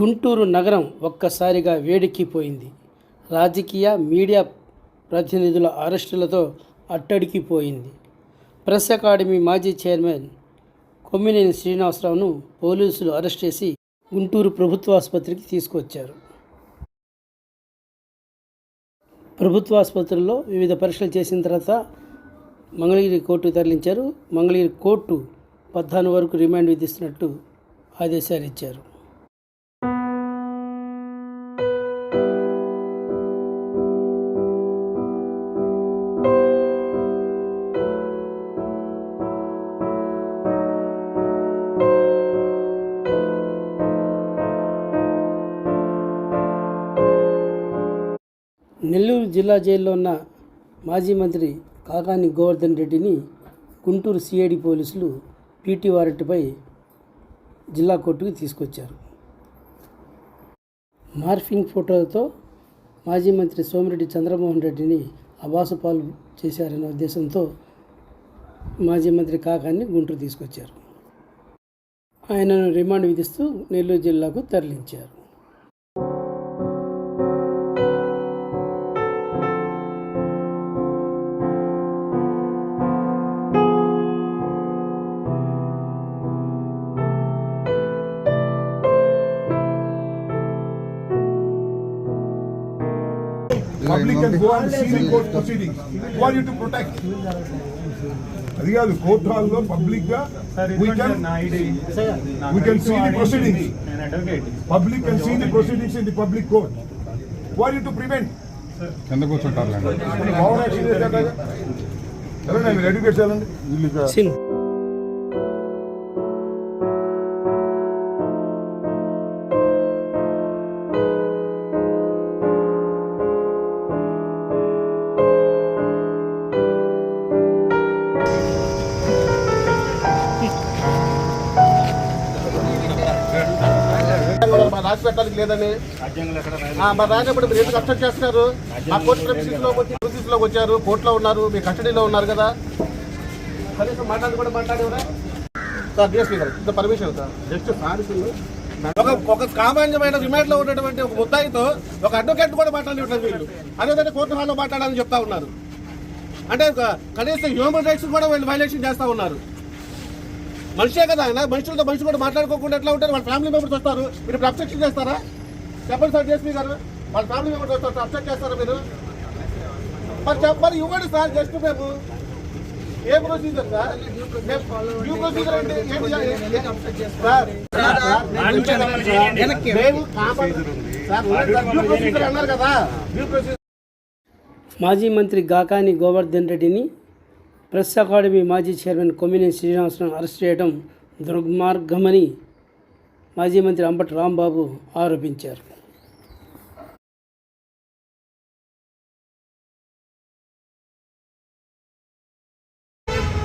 గుంటూరు నగరం ఒక్కసారిగా వేడెక్కిపోయింది. రాజకీయ మీడియా ప్రతినిధుల అరెస్టులతో అట్టడికిపోయింది. ప్రెస్ అకాడమీ మాజీ చైర్మన్ కొమ్మినేని శ్రీనివాసరావును పోలీసులు అరెస్ట్ చేసి గుంటూరు ప్రభుత్వ ఆసుపత్రికి తీసుకొచ్చారు. ప్రభుత్వ ఆసుపత్రిలో వివిధ పరీక్షలు చేసిన తర్వాత మంగళగిరి కోర్టుకు తరలించారు. మంగళగిరి కోర్టు పద్నాలుగు వరకు రిమాండ్ విధిస్తున్నట్టు ఆదేశాలు ఇచ్చారు. గుంటూరు జిల్లా జైల్లో ఉన్న మాజీ మంత్రి కాకాని గోవర్ధన్ రెడ్డిని గుంటూరు సిఐడి పోలీసులు పీటీ వారెంట్పై జిల్లా కోర్టుకు తీసుకొచ్చారు. మార్ఫింగ్ ఫోటోలతో మాజీ మంత్రి సోమిరెడ్డి చంద్రమోహన్ రెడ్డిని అబాసుపాలు చేశారనే ఉద్దేశంతో మాజీ మంత్రి కాకాన్ని గుంటూరు తీసుకొచ్చారు. ఆయనను రిమాండ్ విధిస్తూ నెల్లూరు జిల్లాకు తరలించారు. Public can go and see the court proceedings. Who are you to protect? అది కాదు కోర్ట్ హాల్లో పబ్లిక్గా we can we can see the proceedings. Public can see the proceedings in the public court. Who are you to prevent? కింద కూర్చుంటారులేండి power action చేశాక educate చేయాలండి రాసి పెట్టడానికి లేదని మరి రాసినప్పుడు మీరు ఎందుకు అబ్జెక్ట్ చేస్తున్నారు? ఆ కోర్టు ప్రెమిసెస్లో వచ్చి వచ్చారు కోర్టులో ఉన్నారు మీ కస్టడీలో ఉన్నారు కదా. కనీసం మాట్లాడి కూడా మాట్లాడేవరా? సార్ డిఎస్పీ గారు ఇంత పర్మిషన్ సార్ జస్ట్ సారీ ఒక ఒక సామాన్యమైన రిమాండ్లో ఉన్నటువంటి ఒక ముద్దాయితో ఒక అడ్వకేట్ కూడా మాట్లాడలేదు వీళ్ళు. అదేవిధంగా కోర్టు హాల్లో మాట్లాడాలని చెప్తా ఉన్నారు. అంటే కనీసం హ్యూమన్ రైట్స్ కూడా వీళ్ళు వైలేషన్ చేస్తా ఉన్నారు. మనిషే కదా ఆయన మనుషులతో మనిషి కూడా మాట్లాడుకోకుండా ఎట్లా ఉంటారు వాళ్ళ ఫ్యామిలీ మెంబర్స్ వస్తారు మీరు ఇప్పుడు అబ్జెక్షన్ చేస్తారా చెప్పండి సార్ డిఎస్పీ గారు వాళ్ళ ఫ్యామిలీ మెంబర్స్ వస్తారు అబ్జెక్ట్ చేస్తారా మీరు మరి చెప్పాలి ఇవ్వండి సార్ జస్ట్ మేము ఏ ప్రొసీజర్ సార్ డ్యూ ప్రొసీజర్ అంటే సార్? మాజీ మంత్రి గాకాని గోవర్ధన్ రెడ్డిని ప్రెస్ అకాడమీ మాజీ చైర్మన్ కొమ్మినేని శ్రీనివాసరావు అరెస్ట్ చేయడం దుర్మార్గమని మాజీ మంత్రి అంబటి రాంబాబు ఆరోపించారు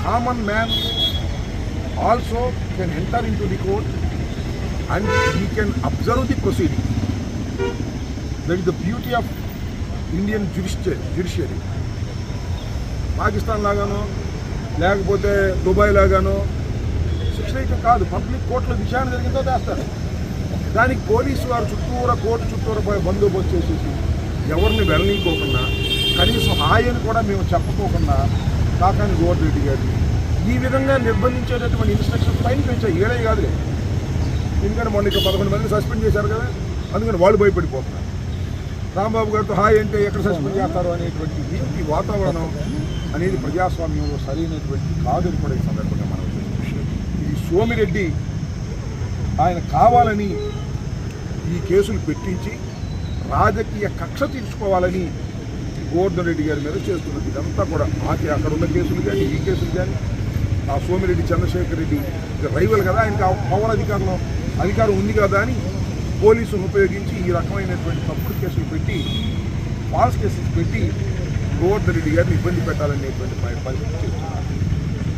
common man also can enter into the court and he can observe the proceeding that is the beauty of Indian judiciary Pakistan లాగానో లేకపోతే దుబాయ్ లాగానో శిక్షణ కాదు పబ్లిక్ కోర్టులో విషయాన్ని జరిగిందో చేస్తారు దానికి పోలీసు వారు చుట్టూరా కోర్టు చుట్టూరా బందోబస్తు చేసేసి ఎవరిని వెళ్ళనీయకోకుండా కనీసం హాయని కూడా మేము చెప్పకోకుండా కాకాని గోవర్ధన్ రెడ్డి గారిని ఈ విధంగా నిర్బంధించేటటువంటి ఇన్స్ట్రక్షన్స్ పైన పెంచాయి ఏడే కాదులే. ఎందుకంటే మొన్న ఇక్కడ పదకొండు మంది సస్పెండ్ చేశారు కదా అందుకని వాళ్ళు భయపడిపోతున్నారు. రాంబాబు గారితో హాయ్ అంటే ఎక్కడ సస్పెండ్ చేస్తారు అనేటువంటి ఈ- వాతావరణం అనేది ప్రజాస్వామ్యంలో సరైనటువంటి కాదని కూడా ఈ సందర్భంగా మనం విషయం సోమిరెడ్డి ఆయన కావాలని ఈ కేసులు పెట్టించి రాజకీయ కక్ష తీర్చుకోవాలని గోవర్ధన్ రెడ్డి గారి మీద చేస్తున్నది ఇదంతా కూడా మాకి అక్కడ ఉన్న కేసులు కానీ ఈ కేసులు కానీ ఆ సోమిరెడ్డి చంద్రశేఖర్ రెడ్డి రైవల్ కదా ఆయనకి ఆ పవర్ అధికారంలో అధికారం ఉంది కదా అని పోలీసులు ఉపయోగించి ఈ రకమైనటువంటి తప్పుడు కేసులు పెట్టి ఫాల్స్ కేసెస్ పెట్టి గోవర్ధన్ రెడ్డి గారిని ఇబ్బంది పెట్టాలనేటువంటి పరిస్థితి చేస్తున్నారు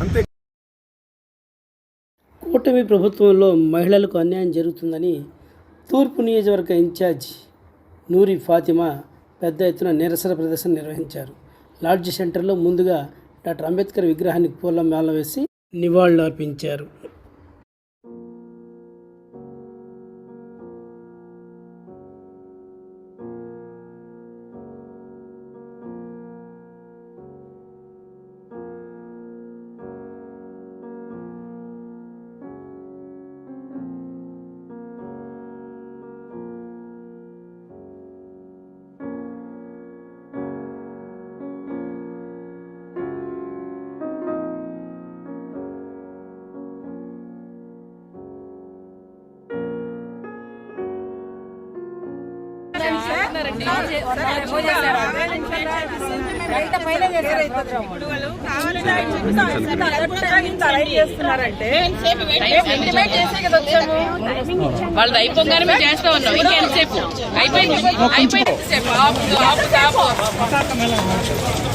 అంతే. కూటమి ప్రభుత్వంలో మహిళలకు అన్యాయం జరుగుతుందని తూర్పు నియోజకవర్గ ఇన్ఛార్జ్ నూరి ఫాతిమా పెద్ద ఎత్తున నిరసన ప్రదర్శన నిర్వహించారు. లాడ్జ్ సెంటర్లో ముందుగా డాక్టర్ అంబేద్కర్ విగ్రహానికి పూలమాల వేసి నివాళులర్పించారు. వాళ్ళది అయిపోగానే మేము చేస్తా ఉన్నాం. ఇంకా ఎంతసేపు అయిపోయింది. అయిపోయింది.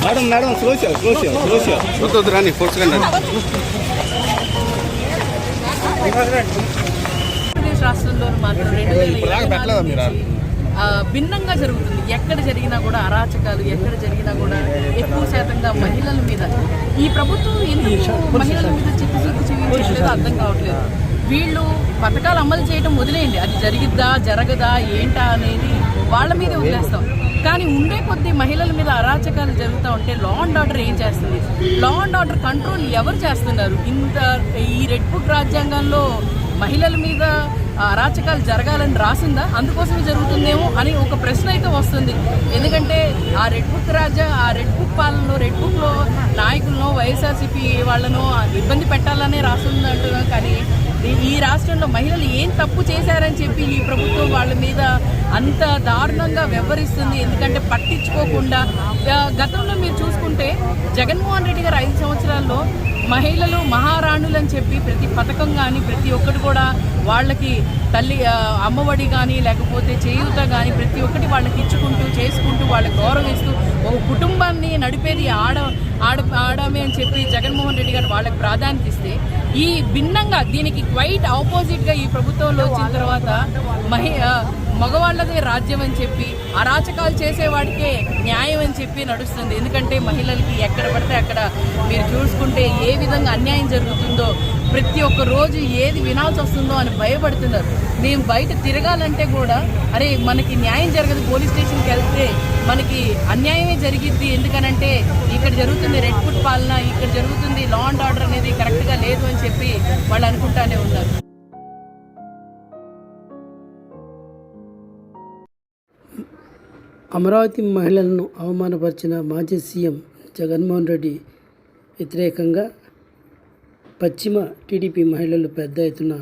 మేడం మేడం స్లో చేయాలి స్లో చేయాలి స్లో చేయాలి. వద్దు వద్దు రాని రాష్ట్రంలో మాత్రం రెండు వేల భిన్నంగా జరుగుతుంది. ఎక్కడ జరిగినా కూడా అరాచకాలు ఎక్కడ జరిగినా కూడా ఎక్కువ శాతంగా మహిళల మీద. ఈ ప్రభుత్వం ఎందుకు మహిళల మీద చిత్తశుద్ధి చూపించట్లేదో అర్థం కావట్లేదు. వీళ్ళు పథకాలు అమలు చేయడం వదిలేయండి. అది జరిగిద్దా జరగదా ఏంటా అనేది వాళ్ళ మీదే వదిలేస్తాం. కానీ ఉండే కొద్దీ మహిళల మీద అరాచకాలు జరుగుతూ ఉంటే లా అండ్ ఆర్డర్ ఏం చేస్తుంది? లా అండ్ ఆర్డర్ కంట్రోల్ ఎవరు చేస్తున్నారు? ఇంత ఈ రెడ్ బుక్ రాజ్యాంగంలో మహిళల మీద అరాచకాలు జరగాలని రాసిందా? అందుకోసమే జరుగుతుందేమో అని ఒక ప్రశ్న అయితే వస్తుంది. ఎందుకంటే ఆ రెడ్ బుక్ రాజా ఆ రెడ్ బుక్ పాలనలో రెడ్ బుక్లో నాయకులను వైఎస్ఆర్సీపీ వాళ్ళను ఇబ్బంది పెట్టాలనే రాస్తుంది అంటున్నాం. కానీ ఈ రాష్ట్రంలో మహిళలు ఏం తప్పు చేశారని చెప్పి ఈ ప్రభుత్వం వాళ్ళ మీద అంత దారుణంగా వ్యవహరిస్తుంది. ఎందుకంటే పట్టించుకోకుండా గతంలో మీరు చూసుకుంటే జగన్మోహన్ రెడ్డి గారు ఐదు సంవత్సరాల్లో మహిళలు మహారాణులు అని చెప్పి ప్రతి పథకం కానీ ప్రతి ఒక్కటి కూడా వాళ్ళకి తల్లి అమ్మఒడి కానీ లేకపోతే చేయూత కానీ ప్రతి ఒక్కటి వాళ్ళకి ఇచ్చుకుంటూ చేసుకుంటూ వాళ్ళకి గౌరవిస్తూ ఒక కుటుంబాన్ని నడిపేది ఆడ ఆడ ఆడమే అని చెప్పి జగన్మోహన్ రెడ్డి గారు వాళ్ళకి ప్రాధాన్యత ఇస్తే ఈ భిన్నంగా దీనికి క్వైట్ ఆపోజిట్గా ఈ ప్రభుత్వంలో వచ్చిన తర్వాత మహి మగవాళ్ళదే రాజ్యం అని చెప్పి అరాచకాలు చేసేవాడికే న్యాయం అని చెప్పి నడుస్తుంది. ఎందుకంటే మహిళలకి ఎక్కడ పడితే అక్కడ మీరు చూసుకుంటే ఏ విధంగా అన్యాయం జరుగుతుందో ప్రతి ఒక్క రోజు ఏది వినాల్సి వస్తుందో అని భయపడుతున్నారు. మేము బయట తిరగాలంటే కూడా అరే మనకి న్యాయం జరగదు పోలీస్ స్టేషన్కి వెళ్తే మనకి అన్యాయమే జరిగిద్ది. ఎందుకనంటే ఇక్కడ జరుగుతుంది రెడ్ ఫుడ్ పాలన ఇక్కడ జరుగుతుంది లా అండ్ ఆర్డర్ అనేది కరెక్ట్గా లేదు అని చెప్పి వాళ్ళు అనుకుంటానే ఉన్నారు. అమరావతి మహిళలను అవమానపరిచిన మాజీ సీఎం జగన్మోహన్ రెడ్డి వ్యతిరేకంగా పశ్చిమ టీడీపీ మహిళలు పెద్ద ఎత్తున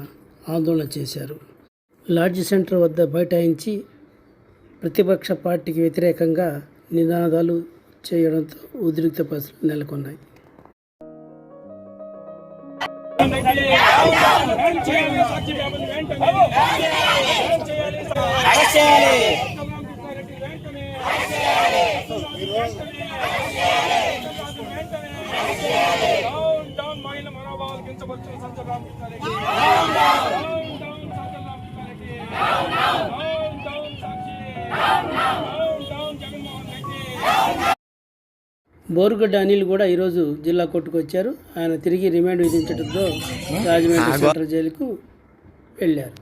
ఆందోళన చేశారు. లాడ్జ్ సెంటర్ వద్ద బైఠాయించి ప్రతిపక్ష పార్టీకి వ్యతిరేకంగా నినాదాలు చేయడంతో ఉద్రిక్త పరిస్థితులు నెలకొన్నాయి. డౌన్ బోరుగడ్డ అనిల్ కూడా ఈరోజు జిల్లా కోర్టుకు వచ్చారు. ఆయన తిరిగి రిమాండ్ విధించడంతో రాజమండ్రి సెంట్రల్ జైలుకు వెళ్ళారు.